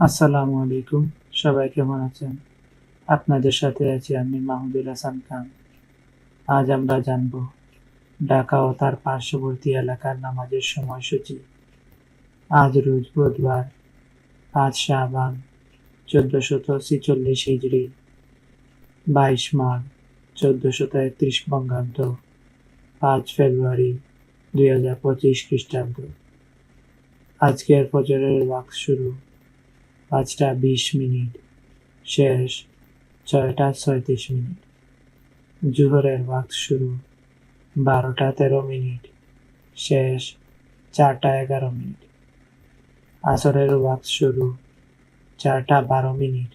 আসসালামু আলাইকুম। সবাই কেমন আছেন? আপনাদের সাথে আছি আমি মাহমুদুল হাসান খান। আজ আমরা জানব ঢাকা ও তার পার্শ্ববর্তী এলাকার নামাজের সময়সূচি। আজ রোজ বুধবার পাঁচ শাহবান চোদ্দশত ছিচল্লিশ হিজড়ি, বাইশ মাঘ, চোদ্দশত একত্রিশ বঙ্গাব্দ, পাঁচ ফেব্রুয়ারি দুই হাজার পঁচিশ খ্রিস্টাব্দ। আজকের ফজরের ওয়াক শুরু। পাঁচটা বিশ মিনিট। শেষ ছয়টা ছয়ত্রিশ মিনিট। জোহরের ওয়াক্ত শুরু বারোটা তেরো মিনিট। শেষ চারটা এগারো মিনিট। আসরের ওয়াক্ত শুরু চারটা বারো মিনিট।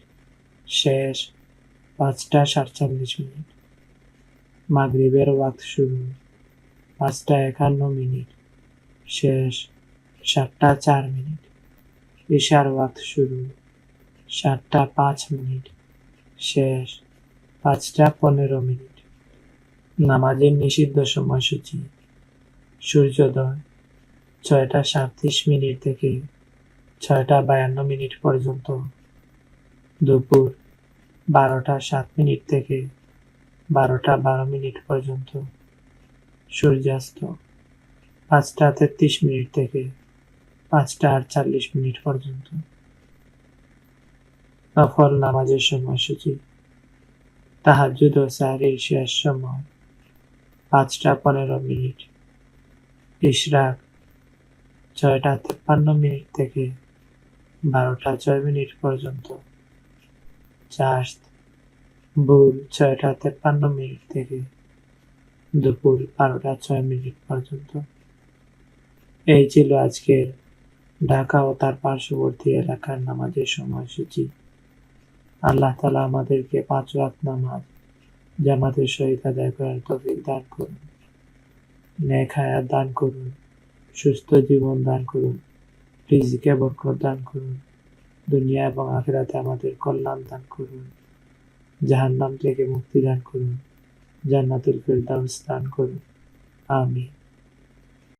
শেষ পাঁচটা সাতচল্লিশ মিনিট। মাগরিবের ওয়াক্ত শুরু পাঁচটা একান্ন মিনিট। শেষ সাতটা চার মিনিট। ঈশার ওয়াক্ত শুরু। সাতটা পাঁচ মিনিট। শেষ পাঁচটা পনেরো মিনিট। নামাজের নিষিদ্ধ সময়সূচি। সূর্যোদয়। ছয়টা সাতত্রিশ মিনিট থেকে ছয়টা বায়ান্ন মিনিট পর্যন্ত। দুপুর বারোটা সাত মিনিট থেকে বারোটা বারো মিনিট পর্যন্ত। সূর্যাস্ত। পাঁচটা তেত্রিশ মিনিট থেকে পাঁচটা আর আটচল্লিশ মিনিট পর্যন্ত। নফল নামাজের সময়সূচি তাহাজুদ ও সাহরির শেষ সময়, পাঁচটা পনেরো মিনিট। ইশরাক, ছয়টা তেপ্পান্ন মিনিট থেকে বারোটা ছয় মিনিট পর্যন্ত। চাষ ভুল ছয়টা তেপ্পান্ন মিনিট থেকে দুপুর বারোটা ছয় মিনিট পর্যন্ত। এই ছিল আজকের ঢাকা ও তার পার্শ্ববর্তী এলাকার নামাজের সময়সূচি। আল্লাহ তালা আমাদেরকে পাঁচ রাত নামাজ জামাতের সহিত আদায় করার তৌফিক দান করুন। ন্যাক হায়াত দান করুন, সুস্থ জীবন দান করুন, রিজিকে বরকত দান করুন, দুনিয়া এবং আখেরাতে আমাদের কল্যাণ দান করুন, জাহান্নাম থেকে মুক্তি দান করুন, জান্নাতুল ফেরদাউস দান করুন। আমিন।